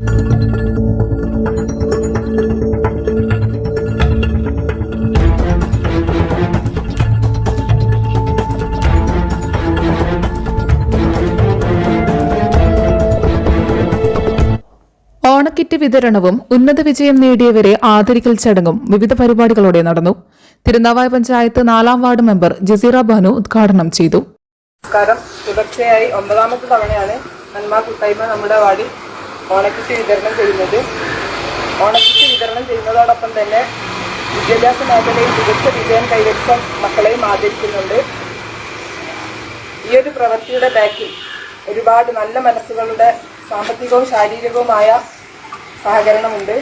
ഓണക്കിറ്റ് വിതരണവും ഉന്നത വിജയം നേടിയവരെ ആദരിക്കൽ ചടങ്ങും വിവിധ പരിപാടികളോടെ നടന്നു. തിരുനാവായ പഞ്ചായത്ത് നാലാം വാർഡ് മെമ്പർ ജസീറ ബാനു ഉദ്ഘാടനം ചെയ്തു. നമസ്കാരം. തുടർച്ചയായി ഒമ്പതാമത്തെ തവണയാണ് നന്മ കൂട്ടായ്മ നമ്മുടെ വാർഡിൽ ഓണക്കിറ്റ് വിതരണം ചെയ്യുന്നത് ഓണക്കിറ്റ് വിതരണം ചെയ്യുന്നതോടൊപ്പം തന്നെ വിദ്യാഭ്യാസ മേഖലയിൽ മികച്ച വിജയം കൈവരിച്ച മക്കളെയും ആദരിക്കുന്നുണ്ട്. ഈ ഒരു പ്രവൃത്തിയുടെ ബാക്കിൽ ഒരുപാട് നല്ല മനസ്സുകളുടെ സാമ്പത്തികവും ശാരീരികവുമായ സഹകരണമുണ്ട്.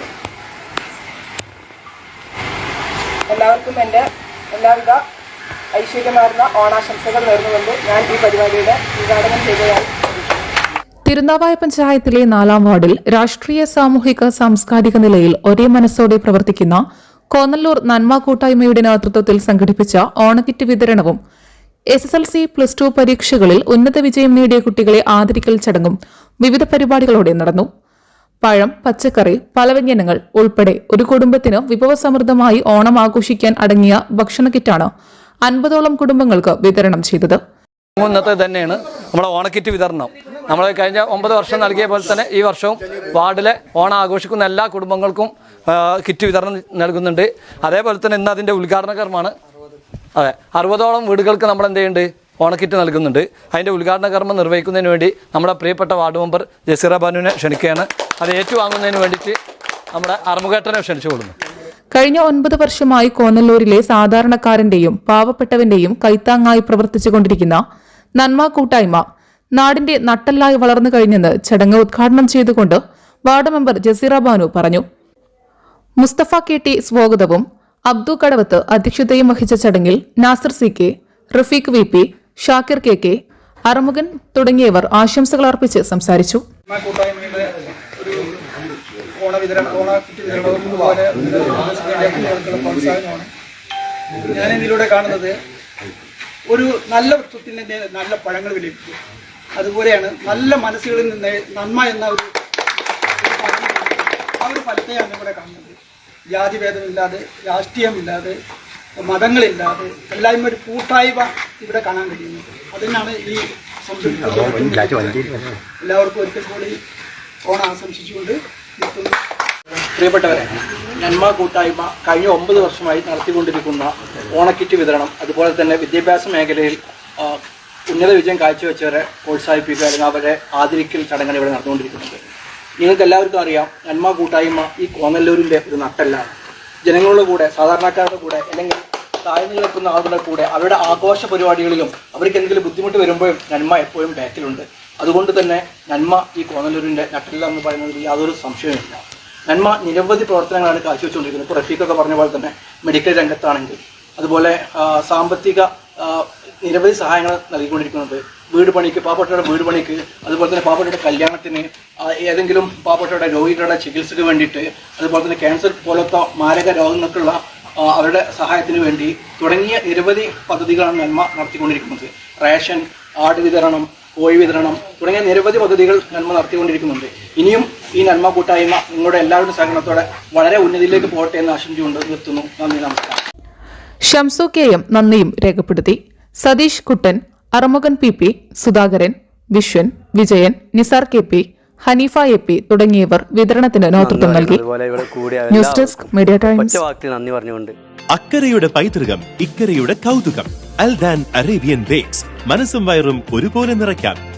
എല്ലാവർക്കും എന്റെ എല്ലാവിധ ഐശ്വര്യമാർന്ന ഓണാശംസകൾ നേർന്നുകൊണ്ട് ഞാൻ ഈ പരിപാടിയുടെ ഉദ്ഘാടനം ചെയ്തതായി തിരുനാവായ പഞ്ചായത്തിലെ നാലാം വാർഡിൽ രാഷ്ട്രീയ സാമൂഹിക സാംസ്കാരിക നിലയിൽ ഒരേ മനസ്സോടെ പ്രവർത്തിക്കുന്ന കോന്നല്ലൂർ നന്മ കൂട്ടായ്മയുടെ നേതൃത്വത്തിൽ സംഘടിപ്പിച്ച ഓണക്കിറ്റ് വിതരണവും S S L C plus two പരീക്ഷകളിൽ ഉന്നത വിജയം നേടിയ കുട്ടികളെ ആദരിക്കൽ ചടങ്ങും വിവിധ പരിപാടികളോടെ നടന്നു. പഴം പച്ചക്കറി പലവ്യഞ്ജനങ്ങൾ ഉൾപ്പെടെ ഒരു കുടുംബത്തിന് വിഭവസമൃദ്ധമായി ഓണം ആഘോഷിക്കാൻ അടങ്ങിയ ഭക്ഷണ കിറ്റാണ് അൻപതോളം കുടുംബങ്ങൾക്ക് വിതരണം ചെയ്തത്. ഇന്നത്തെ തന്നെയാണ് നമ്മുടെ ഓണക്കിറ്റ് വിതരണം. നമ്മൾ കഴിഞ്ഞ ഒമ്പത് വർഷം നൽകിയ പോലെ തന്നെ ഈ വർഷവും വാർഡിലെ ഓണം ആഘോഷിക്കുന്ന എല്ലാ കുടുംബങ്ങൾക്കും കിറ്റ് വിതരണം നൽകുന്നുണ്ട്. അതേപോലെ തന്നെ ഇന്ന് അതിന്റെ ഉദ്ഘാടന കർമ്മമാണ് അതെ അറുപതോളം വീടുകൾക്ക് നമ്മൾ എന്ത് ചെയ്യുന്നുണ്ട്? ഓണക്കിറ്റ് നൽകുന്നുണ്ട്. അതിന്റെ ഉദ്ഘാടന കർമ്മം നിർവഹിക്കുന്നതിന് വേണ്ടി നമ്മുടെ പ്രിയപ്പെട്ട വാർഡ് മെമ്പർ ജസീറ ബാനുവിനെ ക്ഷണിക്കുകയാണ്. അത് ഏറ്റുവാങ്ങുന്നതിന് വേണ്ടിയിട്ട് നമ്മുടെ അറുമുഖേട്ടനെ ക്ഷണിച്ചു കൊടുക്കുന്നു കഴിഞ്ഞ ഒൻപത് വർഷമായി കോന്നല്ലൂരിലെ സാധാരണക്കാരന്റെയും പാവപ്പെട്ടവന്റെയും കൈത്താങ്ങായി പ്രവർത്തിച്ചുകൊണ്ടിരിക്കുന്ന നന്മ കൂട്ടായ്മ നാടിന്റെ നട്ടല്ലായി വളർന്നു കഴിഞ്ഞെന്ന് ചടങ്ങ് ഉദ്ഘാടനം ചെയ്തുകൊണ്ട് വാർഡ് മെമ്പർ ജസീറ ബാനു പറഞ്ഞു. മുസ്തഫ കെ ടി സ്വാഗതവും അബ്ദു കടവത്ത് അധ്യക്ഷതയും വഹിച്ച ചടങ്ങിൽ Nasar C K Rafeeq V P Shakir K K Arumughan തുടങ്ങിയവർ ആശംസകൾ അർപ്പിച്ച് സംസാരിച്ചു. ഞാൻ ഇതിലൂടെ കാണുന്നത് ഒരു നല്ല വൃക്ഷത്തിൽ നല്ല പഴങ്ങൾ വിലയിപ്പിക്കും അതുപോലെയാണ് നല്ല മനസ്സുകളിൽ നിന്ന് നന്മ എന്ന ഒരു ആ ഒരു ഫലത്തെയാണ് ഇവിടെ കാണുന്നത്. ജാതിഭേദമില്ലാതെ രാഷ്ട്രീയമില്ലാതെ മതങ്ങളില്ലാതെ എല്ലാവരും ഒരു കൂട്ടായ്മ ഇവിടെ കാണാൻ കഴിയുന്നത് അതിനാണ് ഈ എല്ലാവർക്കും ഒരിക്കൽ കൂടി ഓണം ആശംസിച്ചുകൊണ്ട് പ്രിയപ്പെട്ടവരെ നന്മ കൂട്ടായ്മ കഴിഞ്ഞ ഒമ്പത് വർഷമായി നടത്തിക്കൊണ്ടിരിക്കുന്ന ഓണക്കിറ്റ് വിതരണം അതുപോലെ തന്നെ വിദ്യാഭ്യാസ മേഖലയിൽ ഉന്നത വിജയം കാഴ്ചവെച്ചവരെ പ്രോത്സാഹിപ്പിക്കുക അല്ലെങ്കിൽ അവരെ ആദരിക്കൽ ചടങ്ങാണ് ഇവിടെ നടന്നുകൊണ്ടിരിക്കുന്നത്. നിങ്ങൾക്ക് എല്ലാവർക്കും അറിയാം നന്മ കൂട്ടായ്മ ഈ കോന്നല്ലൂരിന്റെ ഒരു നട്ടെല്ലാണ് ജനങ്ങളുടെ കൂടെ സാധാരണക്കാരുടെ കൂടെ അല്ലെങ്കിൽ താഴ്ന്നു നിൽക്കുന്ന ആളുകളുടെ കൂടെ അവരുടെ ആഘോഷ പരിപാടികളിലും അവർക്ക് എന്തെങ്കിലും ബുദ്ധിമുട്ട് വരുമ്പോഴും നന്മ എപ്പോഴും ബാക്കിലുണ്ട്. അതുകൊണ്ട് തന്നെ നന്മ ഈ കോന്നല്ലൂരിന്റെ നട്ടില്ല എന്ന് പറയുന്നതിൽ യാതൊരു സംശയവുമില്ല. നന്മ നിരവധി പ്രവർത്തനങ്ങളാണ് കാഴ്ചവെച്ചുകൊണ്ടിരിക്കുന്നത്. ഇപ്പോൾ റഫീഖൊക്കെ പറഞ്ഞ പോലെ തന്നെ മെഡിക്കൽ രംഗത്താണെങ്കിൽ അതുപോലെ സാമ്പത്തിക നിരവധി സഹായങ്ങൾ നൽകിക്കൊണ്ടിരിക്കുന്നത് വീട് പണിക്ക് പാവപ്പെട്ടവരുടെ വീട് പണിക്ക് അതുപോലെ തന്നെ പാവപ്പെട്ടവരുടെ കല്യാണത്തിന് ഏതെങ്കിലും പാവപ്പെട്ടവരുടെ രോഗികളുടെ ചികിത്സയ്ക്ക് വേണ്ടിയിട്ട് അതുപോലെ തന്നെ ക്യാൻസർ പോലത്തെ മാരക രോഗങ്ങൾക്കുള്ള അവരുടെ സഹായത്തിന് വേണ്ടി തുടങ്ങിയ നിരവധി പദ്ധതികളാണ് നന്മ നടത്തിക്കൊണ്ടിരിക്കുന്നത്. റേഷൻ ആട് വിതരണം കോഴി വിതരണം തുടങ്ങിയ നിരവധി പദ്ധതികൾ നന്മ നടത്തിക്കൊണ്ടിരിക്കുന്നുണ്ട്. ഇനിയും ഈ നന്മ കൂട്ടായ്മ നിങ്ങളുടെ എല്ലാവരുടെ സഹകരണത്തോടെ വളരെ ഉന്നതിയിലേക്ക് പോകട്ടെ എന്ന് ആശംസിച്ചുകൊണ്ട് നിർത്തുന്നു. നന്ദി നമസ്കാരം. ഷംസു കെ എം നന്ദിയും രേഖപ്പെടുത്തി. Satheesh Kuttan Arumughan P P Sudhakaran Viswan Vijayan Nisar K P Haneefa A P തുടങ്ങിയവർ വിതരണത്തിന് നേതൃത്വം നൽകി. News desk media times. നന്ദി പറഞ്ഞുകൊണ്ട്. അക്കരയുടെ പൈതൃകം ഇക്കരയുടെ കൗതുകം. Aldan Arabian bakes. മനസ്സും വയറും ഒരുപോലെ നിറയ്ക്കാം.